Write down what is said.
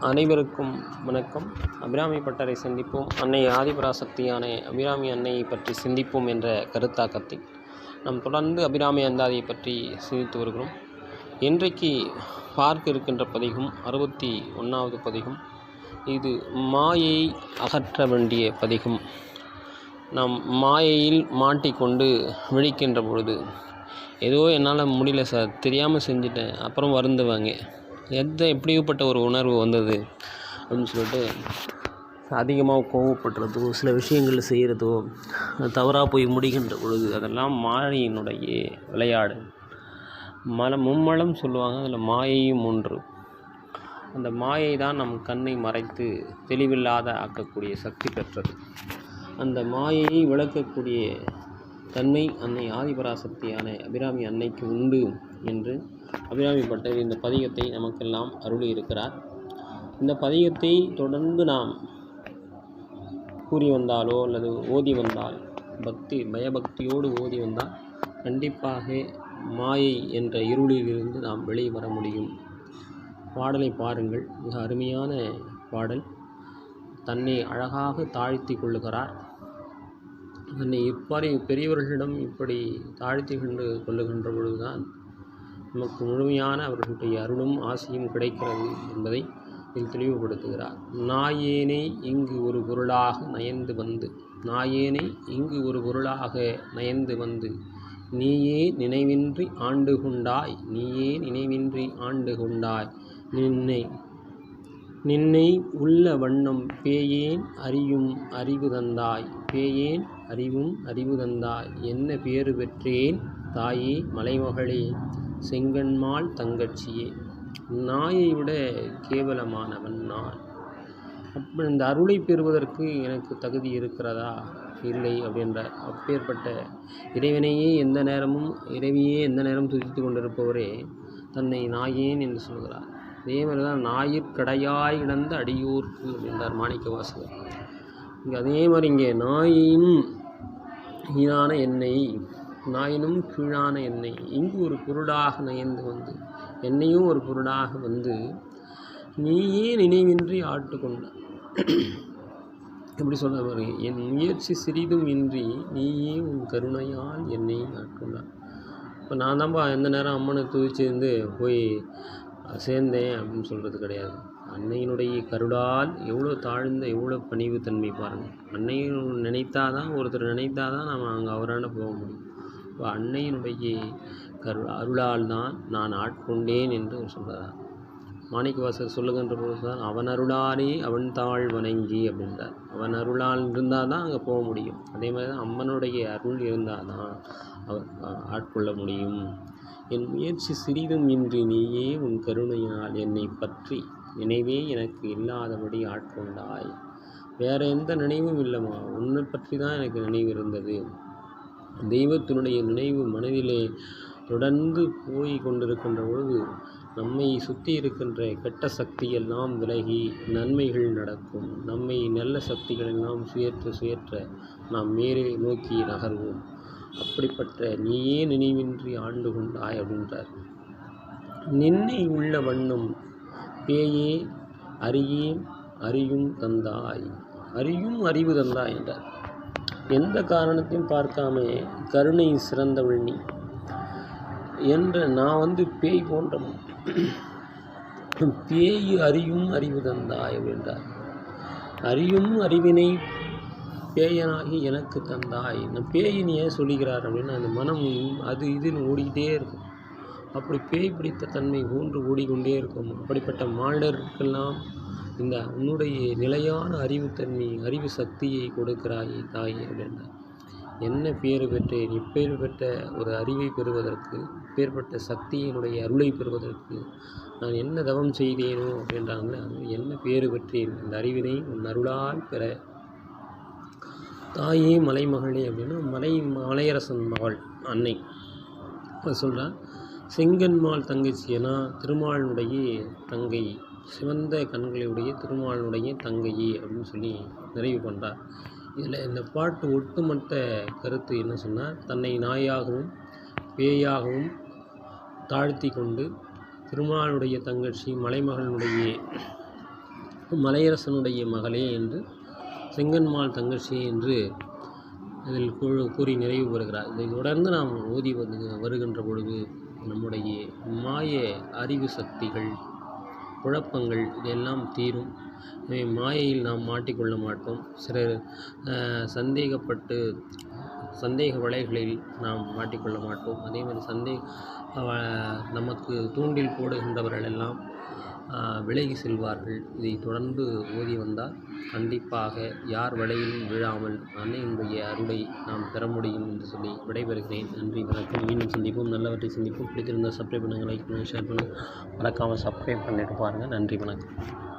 அனைவருக்கும் வணக்கம். அபிராமி பட்டரை சந்திப்போம். அன்னை ஆதிபராசக்தியான அபிராமி அன்னையை பற்றி சிந்திப்போம் என்ற கருத்தாக்கத்தை நாம் தொடர்ந்து அபிராமி அந்தாதியை பற்றி சிந்தித்து வருகிறோம். இன்றைக்கு பார்க்க இருக்கின்ற பதிகம் அறுபத்தி ஒன்றாவது பதிகம். இது மாயை அகற்ற வேண்டிய பதிகம். நாம் மாயையில் மாட்டிக்கொண்டு விழிக்கின்ற பொழுது ஏதோ என்னால் முடியல சார். தெரியாமல் செஞ்சுட்டேன். அப்புறம் வருந்துவாங்க. எந்த எப்படிப்பட்ட ஒரு உணர்வு வந்தது அப்படின்னு சொல்லிட்டு அதிகமாக கோவப்படுறதோ சில விஷயங்கள் செய்கிறதோ தவறாக போய் முடிகின்ற பொழுது அதெல்லாம் மாயினுடைய விளையாடு. மலம் மும்மலம் சொல்லுவாங்க அதில் மாயையும் ஒன்று. அந்த மாயை தான் நம் கண்ணை மறைத்து தெளிவில்லாத ஆக்கக்கூடிய சக்தி பெற்றது. அந்த மாயையை விளக்கக்கூடிய தன்மை அன்னை ஆதிபராசக்தியான அபிராமி அன்னைக்கு உண்டு என்று அபிராமி பட்டர் இந்த பதிகத்தை நமக்கெல்லாம் அருளி இருக்கிறார் இந்த பதிகத்தை தொடர்ந்து நாம் கூறி வந்தாலோ அல்லது ஓதி வந்தால் பக்தி பயபக்தியோடு ஓதி வந்தால் கண்டிப்பாக மாயை என்ற இருளிலிருந்து நாம் வெளியே வர முடியும். பாடலை பாருங்கள். மிக அருமையான பாடல். தன்னை அழகாக தாழ்த்தி கொள்ளுகிறார். தன்னை இப்பாரி பெரியவர்களிடம் இப்படி தாழ்த்தி கொண்டு கொள்ளுகின்ற பொழுதுதான் நமக்கு முழுமையான அவர்களுடைய அருளும் ஆசையும் கிடைக்கிறது என்பதை இதில் தெளிவுபடுத்துகிறார். நாயேனை இங்கு ஒரு பொருளாக நயந்து வந்து நாயேனை இங்கு ஒரு பொருளாக நயந்து வந்து நீயே நினைவின்றி ஆண்டு கொண்டாய் நீயே நினைவின்றி ஆண்டு கொண்டாய் நின்னை நின்னை உள்ள வண்ணம் பேயேன் அறியும் அறிவு தந்தாய். பேயேன் அறிவும் அறிவு தந்தாய். என்ன பேறு பெற்றேன்? தாயே மலைமகளே செங்கன்மாள் தங்கச்சியே. நாயை விட கேவலமானவன் நான். அப்போ இந்த அருளை பெறுவதற்கு எனக்கு தகுதி இருக்கிறதா? இல்லை அப்படின்ற அப்பேற்பட்ட இறைவனையே எந்த நேரமும் இறைவியே எந்த நேரமும் துதித்து கொண்டிருப்பவரே தன்னை நாயேன் என்று சொல்கிறார். அதே மாதிரி தான் ஞாயிற்கடையாய் கிடந்த அடியூர்க்கு அப்படின்றார் மாணிக்க வாசகர் இங்கே அதே மாதிரி இங்கே நாயினும் ஈனான எண்ணெய் நாயினும் கீழான எண்ணெய் இங்கு ஒரு பொருளாக நயந்து வந்து என்னையும் ஒரு பொருளாக வந்து நீயே நினைவின்றி ஆட்டுக்கொண்ட எப்படி சொல்ல பாருங்க என் முயற்சி சிறிதும் இன்றி நீயே உன் கருணையால் என்னை ஆட்கொண்டான் இப்போ நான் தான்ப்பா எந்த நேரம் அம்மனை துதிச்சிருந்து போய் சேர்ந்தேன் அப்படின்னு சொல்கிறது கிடையாது. அன்னையினுடைய கருடால் எவ்வளோ தாழ்ந்த எவ்வளோ பணிவு தன்மை பாருங்கள் அன்னையும் நினைத்தாதான் ஒருத்தர் நினைத்தாதான் நம்ம அங்கே அவரான போக முடியும். இப்போ அன்னையினுடைய கரு அருளால் தான் நான் ஆட்கொண்டேன் என்று அவர் சொல்கிறார் மாணிக்கவாசர் சொல்லுகின்ற பொழுது தான் அவன் அருளாலே அவன் தாழ் வணங்கி அப்படின்றார். அவன் அருளால் இருந்தால் தான் அங்கே போக முடியும். அதே மாதிரி தான் அம்மனுடைய அருள் இருந்தால் தான் அவர் ஆட்கொள்ள முடியும். என் முயற்சி சிறிதும் இன்றி நீயே உன் கருணையினால் என்னை பற்றி நினைவே எனக்கு இல்லாதபடி ஆட்கொண்டாய். வேறு எந்த நினைவும் இல்லைம்மா. உன்னை பற்றி தான் எனக்கு நினைவு இருந்தது. தெய்வத்தினுடைய நினைவு மனதிலே தொடர்ந்து போய் கொண்டிருக்கின்ற பொழுது நம்மை சுற்றி இருக்கின்ற கெட்ட சக்தியெல்லாம் விலகி நன்மைகள் நடக்கும். நம்மை நல்ல சக்திகளெல்லாம் சுயற்ற சுயற்ற நாம் மேலே நோக்கி நகர்வோம். அப்படிப்பட்ட நீயே நினைவின்றி ஆண்டு கொண்டாய் அப்படின்றார். நின்னை உள்ள வண்ணம் பேயே அறியேன் அறியும் தந்தாய். அறியும் அறிவு தந்தாய் என்றார். எந்த காரணத்தையும் பார்க்காம கருணை சிறந்தவள் நீ என்ற நான் வந்து பேய் போன்றவன் பேய் அறியும் அறிவு தந்தாய் என்றார். அறியும் அறிவினை பேயனாகி எனக்கு தந்தாய். நான் பேயின் ஏன் சொல்லிக்கிறார் அப்படின்னா அந்த மனம் அது இதுன்னு ஓடிக்கிட்டே இருக்கும். அப்படி பேய் பிடித்த தன்மை ஊன்று ஓடிக்கொண்டே இருக்கும். அப்படிப்பட்ட மாண்டருக்கெல்லாம் இந்த உன்னுடைய நிலையான அறிவுத்தன்மை அறிவு சக்தியை கொடுக்கிறாய் தாய் அப்படின்னா என்ன பேர் பெற்றேன்? இப்பேர் பெற்ற ஒரு அறிவை பெறுவதற்கு இப்பேற்பட்ட சக்தியினுடைய அருளை பெறுவதற்கு நான் என்ன தவம் செய்தேனோ அப்படின்றாங்களே அது என்ன பேறு பெற்றேன்? அந்த அறிவினை உன் அருளால் பெற தாயே மலைமகளே அப்படின்னா மலை மலையரசன் மகள் அன்னை. சொல்கிறான் செங்கன்மாள் தங்கச்சி திருமாலினுடைய தங்கை. சிவந்த கண்களுடைய திருமாலினுடைய தங்கையே அப்படின்னு சொல்லி நிறைவு பண்ணுறார் இதில் இந்த பாட்டு ஒட்டுமொத்த கருத்து என்ன சொன்னால் தன்னை நாயாகவும் பேயாகவும் தாழ்த்தி கொண்டு திருமாலுடைய தங்கச்சி மலைமகளுடைய மலையரசனுடைய மகளே என்று செங்கன்மாள் தங்கச்சி என்று இதில் கூ கூறி நிறைவு பெறுகிறார். இதை தொடர்ந்து நாம் ஓதி வந்து வருகின்ற பொழுது நம்முடைய மாய அறிவு சக்திகள் குழப்பங்கள் இதெல்லாம் தீரும். எனவே மாயையில் நாம் மாட்டிக்கொள்ள மாட்டோம். சிலர் சந்தேகப்பட்டு சந்தேக வலைகளில் நாம் மாட்டிக்கொள்ள மாட்டோம். அதே மாதிரி சந்தேக நமக்கு தூண்டில் போடுகின்றவர்கள் எல்லாம் விலகி செல்வார்கள். இதை தொடர்ந்து ஓதி வந்தால் கண்டிப்பாக யார் வலையிலும் விழாமல் அன்னையினுடைய அருளை நாம் பெற முடியும் என்று சொல்லி விடைபெறுகிறேன். நன்றி வணக்கம். மீண்டும் சந்திப்போம். நல்லவற்றை சந்திப்போம். பிடித்திருந்தால் சப்ஸ்கிரைப் பண்ணுங்கள் லைக் பண்ணுங்கள் ஷேர் பண்ணுங்கள் மறக்காமல் சப்ஸ்கிரைப் பண்ணிட்டு பாருங்கள் நன்றி வணக்கம்.